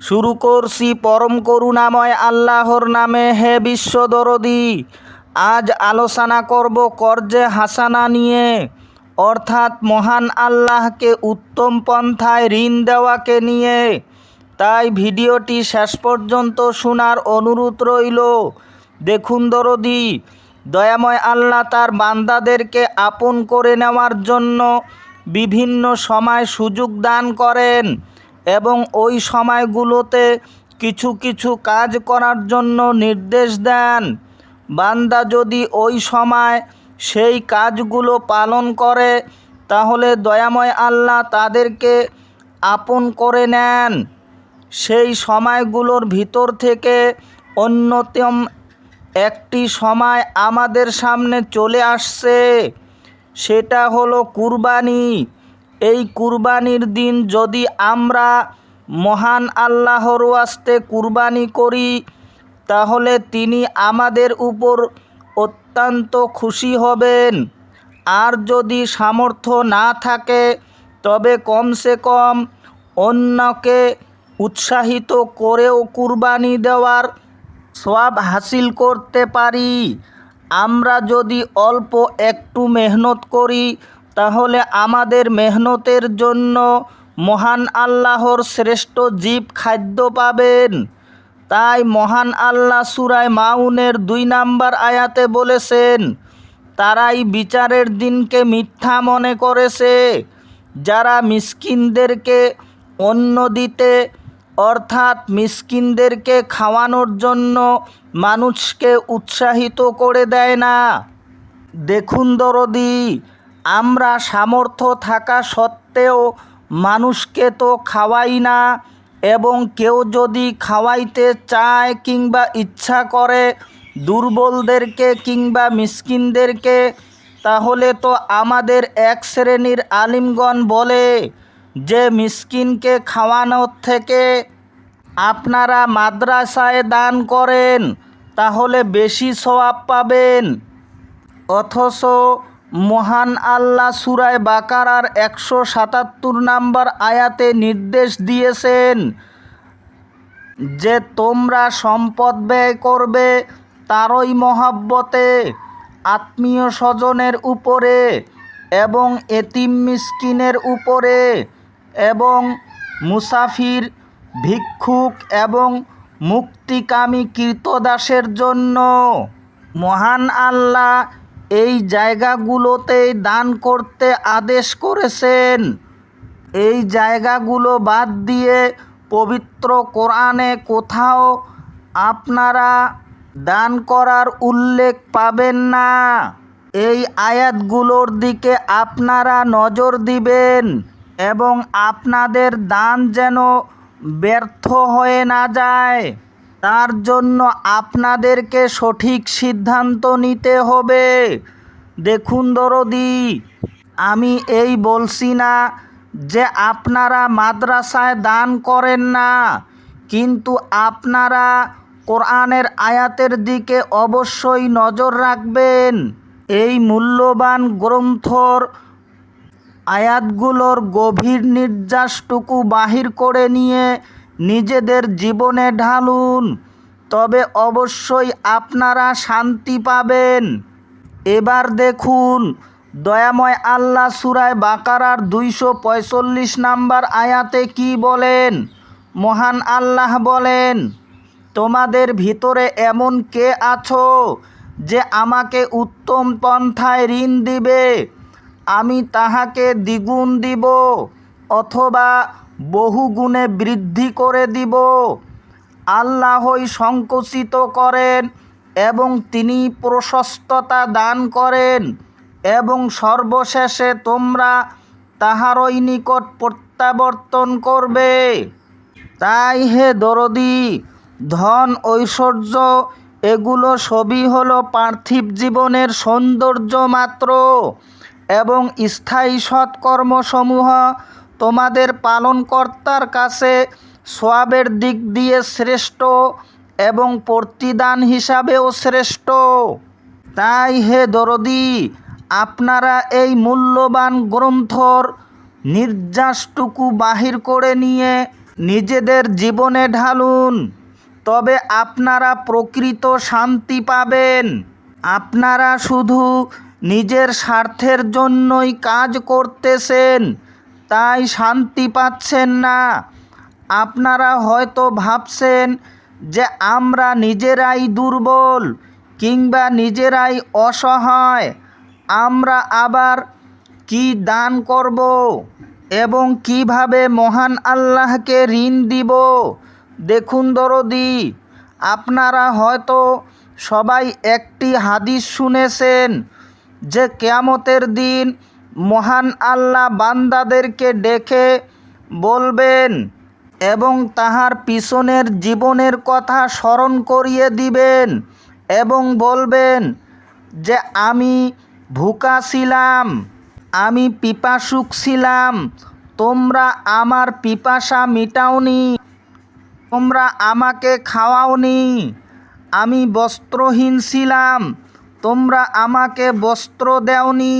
শুরু করছি পরম করুণাময় আল্লাহর নামে, হে বিশ্বদরদি আজ আলোচনা করব কর্জে হাসানা নিয়ে। অর্থাৎ মহান আল্লাহকে উত্তম পন্থায় ঋণ দেওয়াকে নিয়ে। তাই ভিডিওটি শেষ পর্যন্ত শোনার অনুরোধ রইল। দেখুন দরদি, দয়াময় আল্লাহ তার বান্দাদেরকে আপন করে নেওয়ার জন্য বিভিন্ন সময় সুযোগ দান করেন। এবং ওই সময়গুলোতে কিছু কিছু কাজ করার জন্য নির্দেশ দেন। বান্দা যদি ওই সময় সেই কাজগুলো পালন করে, তাহলে দয়াময় আল্লাহ তাদেরকে আপন করে নেন। সেই সময়গুলোর ভিতর থেকে অন্যতম একটি সময় আমাদের সামনে চলে আসছে। সেটা হলো কুরবানি। এই কুরবানির দিন যদি আমরা মহান আল্লাহর ওয়াস্তে কুরবানি করি, তাহলে তিনি আমাদের উপর অত্যন্ত খুশি হবেন। আর যদি সামর্থ্য না থাকে, তবে কমসে কম অন্যকে উৎসাহিত করেও কুরবানি দেওয়ার সব হাসিল করতে পারি। আমরা যদি অল্প একটু মেহনত করি তাহলে আমাদের মেহনতের জন্য মহান আল্লাহর শ্রেষ্ঠ জীব খাদ্য পাবেন। তাই মহান আল্লাহ সুরায় মাউনের দুই নাম্বার আয়াতে বলেছেন, তারাই বিচারের দিনকে মিথ্যা মনে করেছে। যারা মিসকিনদেরকে অন্ন দিতে, অর্থাৎ মিসকিনদেরকে খাওয়ানোর জন্য মানুষকে উৎসাহিত করে দেয় না। দেখুন দরদি আমরা সামর্থ্য থাকা সত্ত্বেও মানুষকে তো খাওয়াই না এবং কেউ যদি খাওয়াইতে চায় কিংবা ইচ্ছা করে দুর্বলদেরকে কিংবা মিসকিনদেরকে, তাহলে তো আমাদের এক শ্রেণির আলিমগণ বলে যে মিসকিনকে খাওয়ানোর থেকে আপনারা মাদ্রাসায় দান করেন, তাহলে বেশি সওয়াব পাবেন। অথচ মহান আল্লাহ সুরায় বাকারার একশো সাতাত্তর নাম্বার আয়াতে নির্দেশ দিয়েছেন যে তোমরা সম্পদ ব্যয় করবে তারই মহাব্বতে, আত্মীয় স্বজনের উপরে এবং এতিম মিসকিনের উপরে এবং মুসাফির, ভিক্ষুক এবং মুক্তিকামী কৃতদাসের জন্য। মহান আল্লাহ এই জায়গাগুলোতেই দান করতে আদেশ করেছেন। এই জায়গাগুলো বাদ দিয়ে পবিত্র কোরআনে কোথাও আপনারা দান করার উল্লেখ পাবেন না। এই আয়াতগুলোর দিকে আপনারা নজর দিবেন এবং আপনাদের দান যেন ব্যর্থ হয়ে না যায়। তার জন্য আপনাদেরকে সঠিক সিদ্ধান্ত নিতে হবে। দেখুন দরদি, আমি এই বলছি না যে আপনারা মাদ্রাসায় দান করেন না, কিন্তু আপনারা কোরআনের আয়াতের দিকে অবশ্যই নজর রাখবেন। এই মূল্যবান গ্রন্থর আয়াতগুলোর গভীর নির্যাসটুকু বাহির করে নিয়ে নিজেদের জীবনে ঢালুন, তবে অবশ্যই আপনারা শান্তি পাবেন। এবার দেখুন, দয়াময় আল্লাহ সুরায় বাকারার দুইশো পঁয়তাল্লিশ নাম্বার আয়াতে কি বলেন? মহান আল্লাহ বলেন, তোমাদের ভিতরে এমন কে আছো যে আমাকে উত্তম পন্থায় ঋণ দিবে? আমি তাহাকে দ্বিগুণ দিব, অথবা বহু গুণে বৃদ্ধি করে দিব। আল্লাহই সংকুচিত করেন এবং তিনি প্রশস্ততা দান করেন এবং সর্বশেষে তোমরা তাহারই নিকট প্রত্যাবর্তন করবে। তাই হে দরদি, ধন, ঐশ্বর্য, এগুলো সবই হলো পার্থিব জীবনের সৌন্দর্য মাত্র এবং স্থায়ী সৎকর্মসমূহ তোমাদের পালনকর্তার কাছে সোয়াবের দিক দিয়ে শ্রেষ্ঠ এবং প্রতিদান হিসাবেও শ্রেষ্ঠ। তাই হে দরদি, আপনারা এই মূল্যবান গ্রন্থর নির্যাসটুকু বাহির করে নিয়ে নিজেদের জীবনে ঢালুন। তবে আপনারা প্রকৃত শান্তি পাবেন। আপনারা শুধু নিজের স্বার্থের জন্যই কাজ করতেছেন। তাই শান্তি পাচ্ছেন না। আপনারা হয়তো ভাবছেন যে আমরা নিজেরাই দুর্বল কিংবা নিজেরাই অসহায়, আমরা আবার কি দান করব এবং কীভাবে মহান আল্লাহকে ঋণ দিব? দেখুন দরদি, আপনারা হয়তো সবাই একটি হাদিস শুনেছেন যে কেয়ামতের দিন মহান আল্লাহ বান্দাদেরকে ডেকে বলবেন এবং তাহার পিছনের জীবনের কথা স্মরণ করিয়ে দিবেন এবং বলবেন যে আমি ভুকা ছিলাম, আমি পিপাসুক ছিলাম, তোমরা আমার পিপাসা মিটাওনি, তোমরা আমাকে খাওয়াওনি, আমি বস্ত্রহীন ছিলাম, তোমরা আমাকে বস্ত্র দেওনি।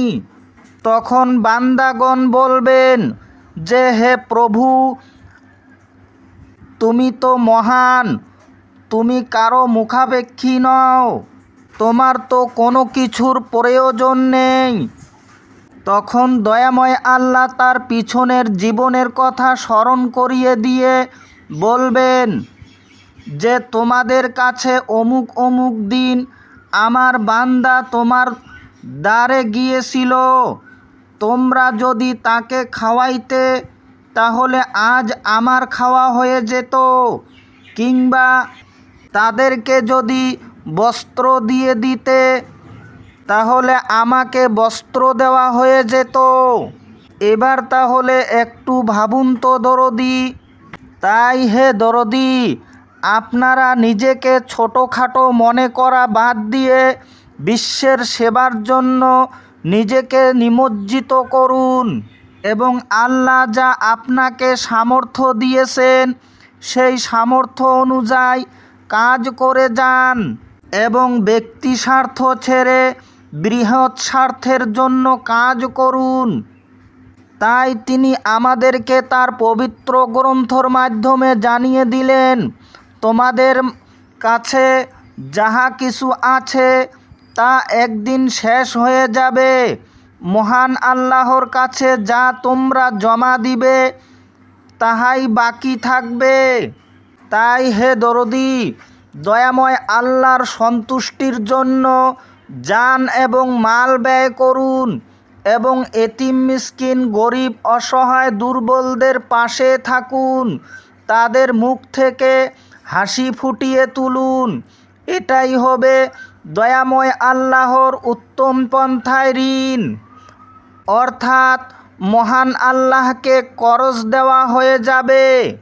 তখন বান্দাগণ বলবেন, যে হে প্রভু, তুমি তো মহান, তুমি কারও মুখাপেক্ষী নও, তোমার তো কোনো কিছুর প্রয়োজন নেই। তখন দয়াময় আল্লাহ তার পিছনের জীবনের কথা স্মরণ করিয়ে দিয়ে বলবেন, যে তোমাদের কাছে অমুক অমুক দিন আমার বান্দা তোমার দ্বারে গিয়েছিল তোমরা যদি তাকে খাওয়াইতে, তাহলে আজ আমার খাওয়া হয়ে যেত। কিংবা তাদেরকে যদি বস্ত্র দিয়ে দিতে, তাহলে আমাকে বস্ত্র দেওয়া হয়ে যেত। এবার তাহলে একটু ভাবুন তো দরদি। তাই হে দরদি, আপনারা নিজেকে ছোটোখাটো মনে করা বাদ দিয়ে বিশ্বের সেবার জন্য নিজেকে নিমজ্জিত করুন এবং আল্লাহ যা আপনাকে সামর্থ্য দিয়েছেন, সেই সামর্থ্য অনুযায়ী কাজ করে যান এবং ব্যক্তি স্বার্থ ছেড়ে বৃহৎ স্বার্থের জন্য কাজ করুন। তাই তিনি আমাদেরকে তার পবিত্র গ্রন্থর মাধ্যমে জানিয়ে দিলেন, তোমাদের কাছে যাহা কিছু আছে তা একদিন শেষ হয়ে যাবে। মহান আল্লাহর কাছে যা তোমরা জমা দিবে, তাহাই বাকি থাকবে। তাই হে দরদি, দয়াময় আল্লাহর সন্তুষ্টির জন্য যান এবং মাল ব্যয় করুন এবং এতিম মিসকিন, গরিব, অসহায়, দুর্বলদের পাশে থাকুন। তাদের মুখ থেকে হাসি ফুটিয়ে তুলুন। এটাই হবে দয়াময় আল্লাহর উত্তম পন্থায় ঋণ। অর্থাৎ মহান আল্লাহকে করজ দেওয়া হয়ে যাবে।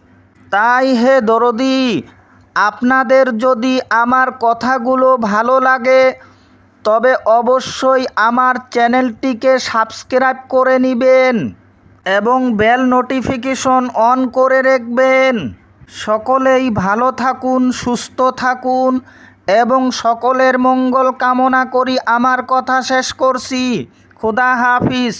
তাই হে দরদি, আপনাদের যদি আমার কথাগুলো ভালো লাগে, তবে অবশ্যই আমার চ্যানেলটিকে সাবস্ক্রাইব করে নেবেন এবং বেল নোটিফিকেশন অন করে রাখবেন। সকলেই ভালো থাকুন, সুস্থ থাকুন। এবং সকলের মঙ্গল কামনা করি। আমার কথা শেষ করছি। খুদা হাফিজ।